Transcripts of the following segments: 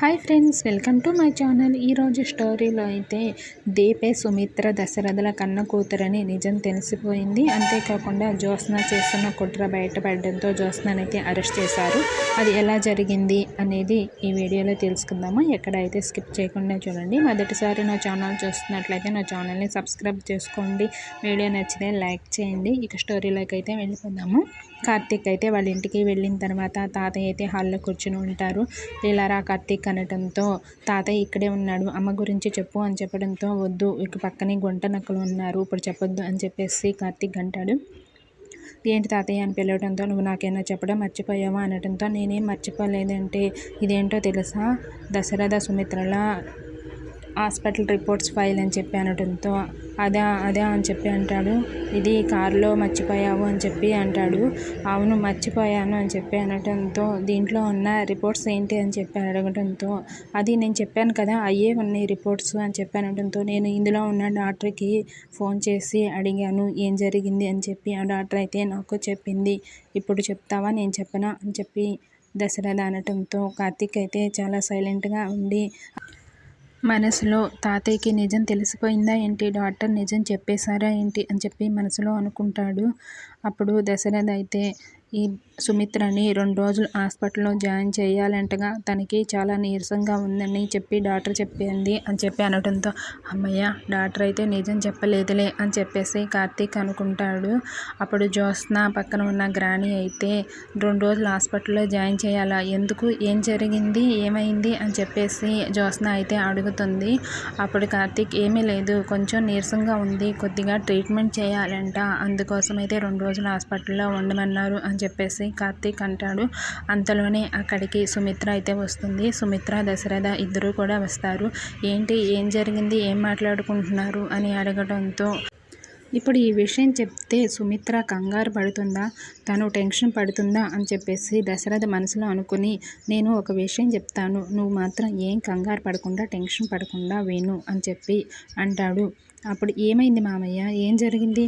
Hi friends welcome to my channel. ఈరోజు స్టోరీలో అయితే దీపే సుమిత్ర దశరథుల కన్న కూతురని నిజం తెలిసిపోయింది. అంతేకాకుండా జ్యోత్స్న చేస్తున్న కుట్ర బయటపడడంతో జ్యోత్స్ననైతే అరెస్ట్ చేశారు. అది ఎలా జరిగింది అనేది ఈ వీడియోలో తెలుసుకుందాము. ఎక్కడైతే స్కిప్ చేయకుండా చూడండి. మొదటిసారి నా ఛానల్ చూస్తున్నట్లయితే నా ఛానల్ని సబ్స్క్రైబ్ చేసుకోండి. వీడియో నచ్చితే లైక్ చేయండి. ఇక స్టోరీలోకి అయితే వెళ్ళిపోదాము. కార్తీక్ అయితే వాళ్ళ ఇంటికి వెళ్ళిన తర్వాత తాతయ్య అయితే హాల్లో కూర్చుని ఉంటారు. ఇలారా కార్తీక్ అనటంతో తాతయ్య ఇక్కడే ఉన్నాడు అమ్మ గురించి చెప్పు అని చెప్పడంతో వద్దు ఇక పక్కనే గుంట నక్కలు ఉన్నారు ఇప్పుడు చెప్పొద్దు అని చెప్పేసి కార్తీక్ అంటాడు ఏంటి తాతయ్య అని పిలవడంతో నువ్వు నాకేమైనా చెప్పడం మర్చిపోయావా? అనడంతో నేనేం మర్చిపోలేదంటే ఇదేంటో తెలుసా? దశరథ సుమిత్రల హాస్పిటల్ రిపోర్ట్స్ ఫైల్ అని చెప్పి అనడంతో అదే అదే అని చెప్పి అంటాడు. ఇది కారులో మర్చిపోయావు అని చెప్పి అంటాడు. అవును మర్చిపోయాను అని చెప్పి అనటంతో దీంట్లో ఉన్న రిపోర్ట్స్ ఏంటి అని చెప్పి అడగడంతో అది నేను చెప్పాను కదా అయ్యే ఉన్నాయి రిపోర్ట్స్ అని చెప్పి అనడంతో నేను ఇందులో ఉన్న డాక్టర్కి ఫోన్ చేసి అడిగాను ఏం జరిగింది అని చెప్పి ఆ డాక్టర్ అయితే నాకు చెప్పింది ఇప్పుడు చెప్తావా నేను చెప్పనా అని చెప్పి దశరథ అనటంతో కార్తీక్ అయితే చాలా సైలెంట్గా ఉండి మనసులో తాతయ్యకి నిజం తెలిసిపోయిందా ఏంటి? డాక్టర్ నిజం చెప్పేశారా ఏంటి? అని చెప్పి మనసులో అనుకుంటాడు. అప్పుడు దశరథ అయితే ఈ సుమిత్రని రెండు రోజులు హాస్పిటల్లో జాయిన్ చేయాలంటగా తనకి చాలా నీరసంగా ఉందని చెప్పి డాక్టర్ చెప్పింది అని చెప్పి అనడంతో అమ్మయ్య డాక్టర్ అయితే నిజం చెప్పలేదులే అని చెప్పేసి కార్తీక్ అనుకుంటాడు. అప్పుడు జ్యోత్స్న పక్కన ఉన్న గ్రాణి అయితే రెండు రోజులు హాస్పిటల్లో జాయిన్ చేయాలా? ఎందుకు? ఏం జరిగింది? ఏమైంది? అని చెప్పేసి జ్యోత్స్న అయితే అడుగుతుంది. అప్పుడు కార్తీక్ ఏమీ లేదు కొంచెం నీరసంగా ఉంది కొద్దిగా ట్రీట్మెంట్ చేయాలంట. అందుకోసం అయితే రెండు రోజులు హాస్పిటల్లో ఉండమన్నారు అని అని చెప్పేసి కార్తీక్ అంటాడు. అంతలోనే అక్కడికి సుమిత్ర అయితే వస్తుంది. సుమిత్ర దశరథ ఇద్దరూ కూడా వస్తారు. ఏంటి? ఏం జరిగింది? ఏం మాట్లాడుకుంటున్నారు? అని అడగడంతో ఇప్పుడు ఈ విషయం చెప్తే సుమిత్ర కంగారు పడుతుందా? తను టెన్షన్ పడుతుందా? అని చెప్పేసి దశరథ మనసులో అనుకుని నేను ఒక విషయం చెప్తాను. నువ్వు మాత్రం ఏం కంగారు పడకుండా టెన్షన్ పడకుండా విను అని చెప్పి అంటాడు. అప్పుడు ఏమైంది మామయ్య? ఏం జరిగింది?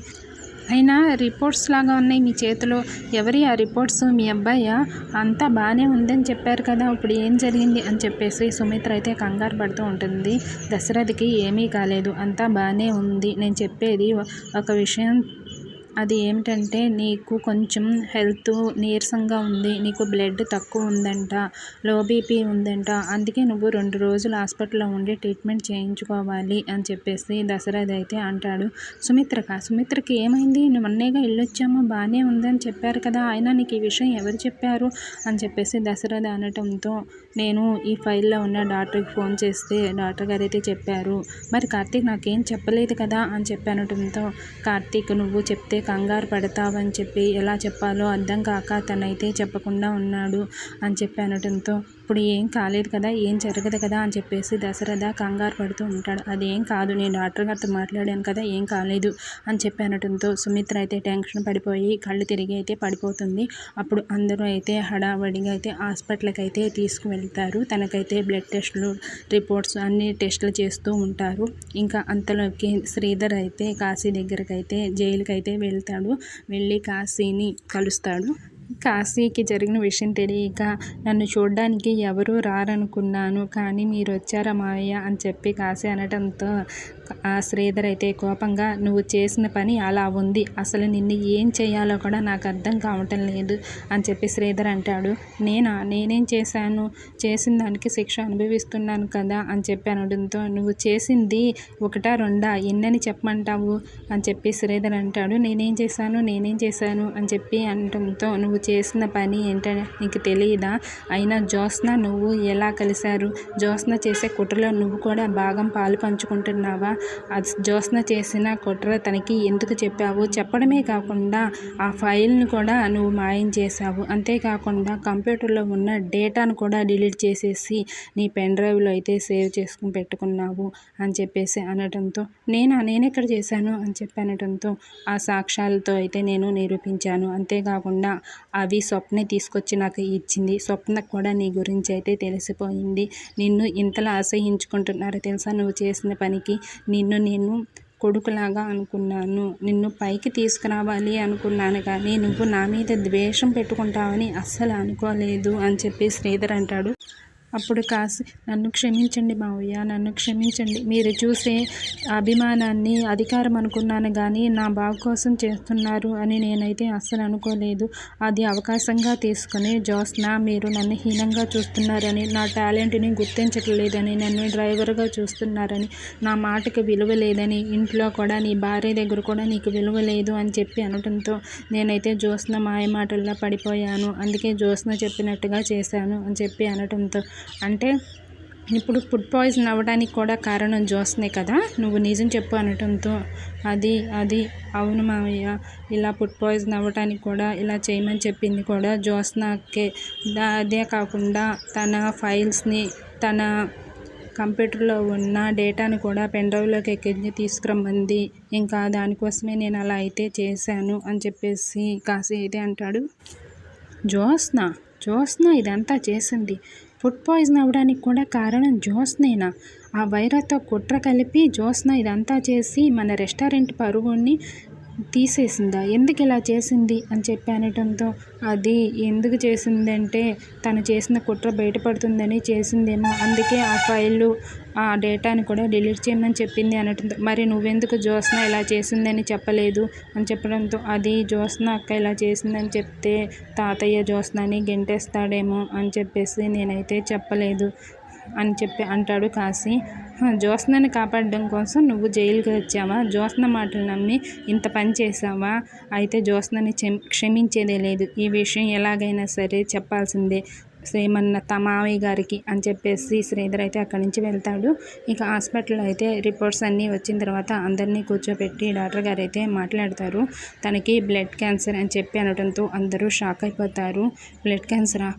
అయినా రిపోర్ట్స్ లాగా ఉన్నాయి మీ చేతిలో. ఎవరి ఆ రిపోర్ట్స్? మీ అబ్బాయా? అంతా బాగానే ఉందని చెప్పారు కదా ఇప్పుడు ఏం జరిగింది అని చెప్పేసి సుమిత్ర అయితే కంగారు పడుతూ ఉంటుంది. దశరథకి ఏమీ కాలేదు అంతా బాగానే ఉంది. నేను చెప్పేది ఒక విషయం అది ఏమిటంటే నీకు కొంచెం హెల్త్ నీరసంగా ఉంది నీకు బ్లడ్ తక్కువ ఉందంట లో బీపీ ఉందంట అందుకే నువ్వు రెండు రోజులు హాస్పిటల్లో ఉండి ట్రీట్మెంట్ చేయించుకోవాలి అని చెప్పేసి దశరథ్ అయితే అంటాడు. సుమిత్రక? సుమిత్రకి ఏమైంది? నువ్వు అన్నయ్యగా వెళ్ళొచ్చామో బాగానే ఉందని చెప్పారు కదా అయినా నీకు ఈ విషయం ఎవరు చెప్పారు? అని చెప్పేసి దశరథ అనటంతో నేను ఈ ఫైల్లో ఉన్న డాక్టర్కి ఫోన్ చేస్తే డాక్టర్ గారు అయితే చెప్పారు మరి కార్తీక్ నాకేం చెప్పలేదు కదా? అని చెప్పి అనటంతో కార్తీక్ నువ్వు చెప్తే కంగారు పడతావని చెప్పి ఎలా చెప్పాలో అర్థం కాక తనైతే చెప్పకుండా ఉన్నాడు అని చెప్పి అనటంతో ఇప్పుడు ఏం కాలేదు కదా ఏం జరగదు కదా అని చెప్పేసి దశరథ కంగారు పడుతూ ఉంటాడు. అదేం కాదు నేను డాక్టర్ గారితో మాట్లాడాను కదా ఏం కాలేదు అని చెప్పి అనడంతో సుమిత్ర అయితే టెన్షన్ పడిపోయి కళ్ళు తిరిగి అయితే పడిపోతుంది. అప్పుడు అందరూ అయితే హడావడిగా అయితే హాస్పిటల్కి అయితే తీసుకువెళ్తారు. తనకైతే బ్లడ్ టెస్టులు రిపోర్ట్స్ అన్ని టెస్టులు చేస్తూ ఉంటారు. ఇంకా అంతలోకి శ్రీధర్ అయితే కాశీ దగ్గరకైతే జైలుకైతే జైలుకి అయితే వెళ్తాడు. వెళ్ళి కాశీని కలుస్తాడు. కాశీకి జరిగిన విషయం తెలియక నన్ను చూడడానికి ఎవరూ రారనుకున్నాను. కానీ మీరు వచ్చారా మావయ్య అని చెప్పి కాశీ అనడంతో ఆ శ్రీధర్ అయితే కోపంగా నువ్వు చేసిన పని అలా ఉంది. అసలు నిన్ను ఏం చేయాలో కూడా నాకు అర్థం కావటం లేదు అని చెప్పి శ్రీధర్ అంటాడు. నేనా? నేనేం చేశాను? చేసిన దానికి శిక్ష అనుభవిస్తున్నాను కదా అని చెప్పి అనడంతో నువ్వు చేసింది ఒకటా రెండా? ఎన్నని చెప్పమంటావు? అని చెప్పి శ్రీధర్ అంటాడు. నేనేం చేశాను? నేనేం చేశాను? అని చెప్పి అనడంతో నువ్వు చేసిన పని ఏంటని నీకు తెలియదా అయినా జ్యోత్స్న నువ్వు ఎలా కలిశారు? జ్యోత్స్న చేసే కుట్రలో నువ్వు కూడా భాగం పాలు పంచుకుంటున్నావా? జ్యోత్స్న చేసిన కుట్ర తనకి ఎందుకు చెప్పావు? చెప్పడమే కాకుండా ఆ ఫైల్ని కూడా నువ్వు మాయం చేశావు. అంతేకాకుండా కంప్యూటర్లో ఉన్న డేటాను కూడా డిలీట్ చేసేసి నీ పెన్ డ్రైవ్లో అయితే సేవ్ చేసుకుని పెట్టుకున్నావు అని చెప్పేసి అనడంతో నేను? నేనెక్కడ చేశాను? అని చెప్పి అనడంతో ఆ సాక్ష్యాలతో అయితే నేను నిరూపించాను. అంతేకాకుండా అవి స్వప్నే తీసుకొచ్చి నాకు ఇచ్చింది. స్వప్న కూడా నీ గురించి అయితే తెలిసిపోయింది. నిన్ను ఇంతలా అసహించుకుంటున్నారో తెలుసా? నువ్వు చేసిన పనికి నిన్ను నేను కొడుకులాగా అనుకున్నాను. నిన్ను పైకి తీసుకురావాలి అనుకున్నాను కానీ నువ్వు నా మీద ద్వేషం పెట్టుకుంటావని అస్సలు అనుకోలేదు అని చెప్పి శ్రీధర్ అంటాడు. అప్పుడు కాసి నన్ను క్షమించండి మావయ్య నన్ను క్షమించండి. మీరు చూసే అభిమానాన్ని అధికారం అనుకున్నాను కానీ నా బాగు కోసం చేస్తున్నారు అని నేనైతే అస్సలు అనుకోలేదు. అది అవకాశంగా తీసుకుని జోస్న మీరు నన్ను హీనంగా చూస్తున్నారని నా టాలెంట్ని గుర్తించట్లేదని నన్ను డ్రైవర్గా చూస్తున్నారని నా మాటకి విలువ లేదని ఇంట్లో కూడా నీ భార్య దగ్గర కూడా నీకు విలువ లేదు అని చెప్పి అనటంతో నేనైతే జోస్న మాయ మాటల్లో పడిపోయాను. అందుకే జోస్న చెప్పినట్టుగా చేశాను అని చెప్పి అనటంతో అంటే ఇప్పుడు ఫుడ్ పాయిజన్ అవ్వడానికి కూడా కారణం జ్యోత్స్నే కదా. నువ్వు నిజం చెప్పు అనటంతో అది అది అవును మామయ్య ఇలా ఫుడ్ పాయిజన్ అవ్వడానికి కూడా ఇలా చేయమని చెప్పింది కూడా జ్యోత్స్నాకే అదే కాకుండా తన ఫైల్స్ని తన కంప్యూటర్లో ఉన్న డేటాను కూడా పెన్ డ్రైవ్లోకి ఎక్కించి తీసుకురమ్మంది. ఇంకా దానికోసమే నేను అలా అయితే చేశాను అని చెప్పేసి కాశీ అయితే అంటాడు. జోస్నా జోస్నా ఇదంతా చేసింది. ఫుడ్ పాయిజన్ అవ్వడానికి కూడా కారణం జోస్నేనా. ఆ వైరతో కుట్ర కలిపి జోస్న ఇదంతా చేసి మన రెస్టారెంట్ పరుగుని తీసేసిందా? ఎందుకు ఇలా చేసింది? అని చెప్పి అనటంతో అది ఎందుకు చేసిందంటే తను చేసిన కుట్ర బయటపడుతుందని చేసిందేమో అందుకే ఆ ఫైళ్ళు ఆ డేటాని కూడా డిలీట్ చేయమని చెప్పింది అనటంతో మరి నువ్వెందుకు జ్యోత్స్న ఇలా చేసిందని చెప్పలేదు? అని చెప్పడంతో అది జ్యోత్స్న అక్క ఇలా చేసిందని చెప్తే తాతయ్య జ్యోత్స్నని గెంటేస్తాడేమో అని చెప్పేసి నేనైతే చెప్పలేదు అని చెప్పి అంటాడు కాశీ. జ్యోత్స్నని కాపాడడం కోసం నువ్వు జైలుకి వచ్చావా? జ్యోత్స్న మాటలు నమ్మి ఇంత పని చేసావా అయితే జ్యోత్స్నని క్షమించేదే లేదు. ఈ విషయం ఎలాగైనా సరే చెప్పాల్సిందే. శ్రీమన్న తమావయ్య గారికి అని చెప్పేసి శ్రీధర్ అయితే అక్కడి నుంచి వెళ్తాడు. ఇక హాస్పిటల్లో అయితే రిపోర్ట్స్ అన్నీ వచ్చిన తర్వాత అందరినీ కూర్చోబెట్టి డాక్టర్ గారు అయితే మాట్లాడతారు. తనకి బ్లడ్ క్యాన్సర్ అని చెప్పి అనడంతో అందరూ షాక్ అయిపోతారు. బ్లడ్ క్యాన్సరా?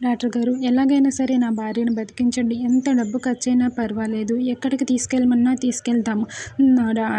డాక్టర్ గారు ఎలాగైనా సరే నా భార్యను బతికించండి. ఎంత డబ్బు ఖర్చైనా పర్వాలేదు. ఎక్కడికి తీసుకెళ్ళమన్నా తీసుకెళ్తాము.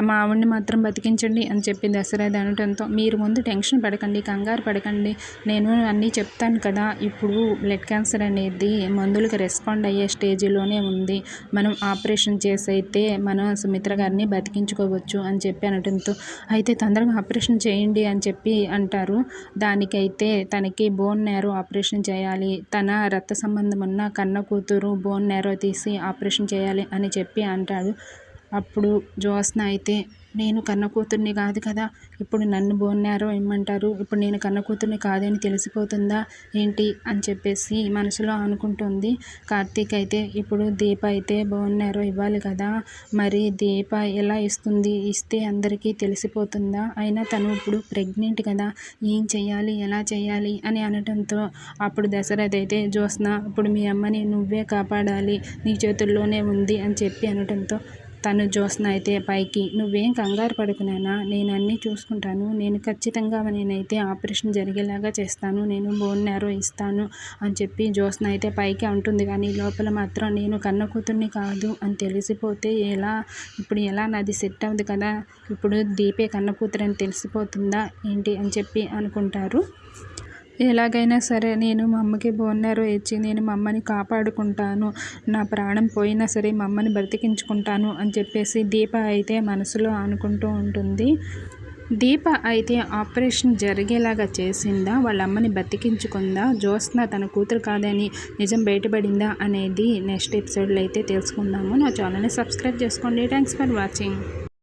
మా ఆవిడని మాత్రం బతికించండి అని చెప్పి దశరథ అనటంతో మీరు ముందు టెన్షన్ పడకండి కంగారు పడకండి. నేను అన్నీ చెప్తాను కదా ఇప్పుడు బ్లడ్ క్యాన్సర్ అనేది మందులకు రెస్పాండ్ అయ్యే స్టేజ్లోనే ఉంది. మనం ఆపరేషన్ చేసి అయితే మనం సుమిత్ర గారిని బతికించుకోవచ్చు అని చెప్పి అనటంతో అయితే తొందరగా ఆపరేషన్ చేయండి అని చెప్పి అంటారు. దానికైతే తనకి బోన్ నేరు ఆపరేషన్ చేయాలి. తన రక్త సంబంధం ఉన్న కన్న కూతురు బోన్ నేరో తీసి ఆపరేషన్ చేయాలి అని చెప్పి అంటాడు. అప్పుడు జ్యోత్స్న అయితే నేను కన్న కూతుర్ని కాదు కదా. ఇప్పుడు నన్ను బోన్నారో ఏమంటారు? ఇమ్మంటారు ఇప్పుడు నేను కన్న కూతుర్ని కాదని తెలిసిపోతుందా? ఏంటి? అని చెప్పేసి మనసులో అనుకుంటుంది కార్తీక్ అయితే ఇప్పుడు దీప అయితే బోన్నారో ఇవ్వాలి కదా. మరి దీప ఎలా ఇస్తుంది? ఇస్తే అందరికీ తెలిసిపోతుందా? అయినా తను ఇప్పుడు ప్రెగ్నెంట్ కదా. ఏం చేయాలి ఎలా చేయాలి అని అనటంతో అప్పుడు దశరథ్ అయితే జ్యోత్స్న ఇప్పుడు మీ అమ్మని నువ్వే కాపాడాలి. నీ చేతుల్లోనే ఉంది అని చెప్పి అనడంతో తను జ్యోత్స్న అయితే పైకి నువ్వేం కంగారు పడుకున్నానా నేను అన్నీ చూసుకుంటాను. నేను ఖచ్చితంగా నేనైతే ఆపరేషన్ జరిగేలాగా చేస్తాను. నేను బోన్ నేరో ఇస్తాను అని చెప్పి జ్యోత్స్న అయితే పైకి అంటుంది. కానీ లోపల మాత్రం నేను కన్న కూతుర్ని కాదు అని తెలిసిపోతే ఎలా ఇప్పుడు ఎలా నాది సెట్ అవ్వదు కదా ఇప్పుడు దీపే కన్న కూతురు అని తెలిసిపోతుందా ఏంటి అని చెప్పి అనుకుంటారు. ఎలాగైనా సరే నేను మా అమ్మకి బోన్నారు ఇచ్చి నేను మా అమ్మని కాపాడుకుంటాను. నా ప్రాణం పోయినా సరే మా అమ్మని బ్రతికించుకుంటాను అని చెప్పేసి దీప అయితే మనసులో అనుకుంటూ ఉంటుంది. దీప అయితే ఆపరేషన్ జరిగేలాగా చేసిందా? వాళ్ళ అమ్మని బతికించుకుందా జ్యోత్స్న తన కూతురు కాదని నిజం బయటపడిందా అనేది నెక్స్ట్ ఎపిసోడ్లో అయితే తెలుసుకుందాము. నా ఛానల్ని సబ్స్క్రైబ్ చేసుకోండి. Thanks for watching.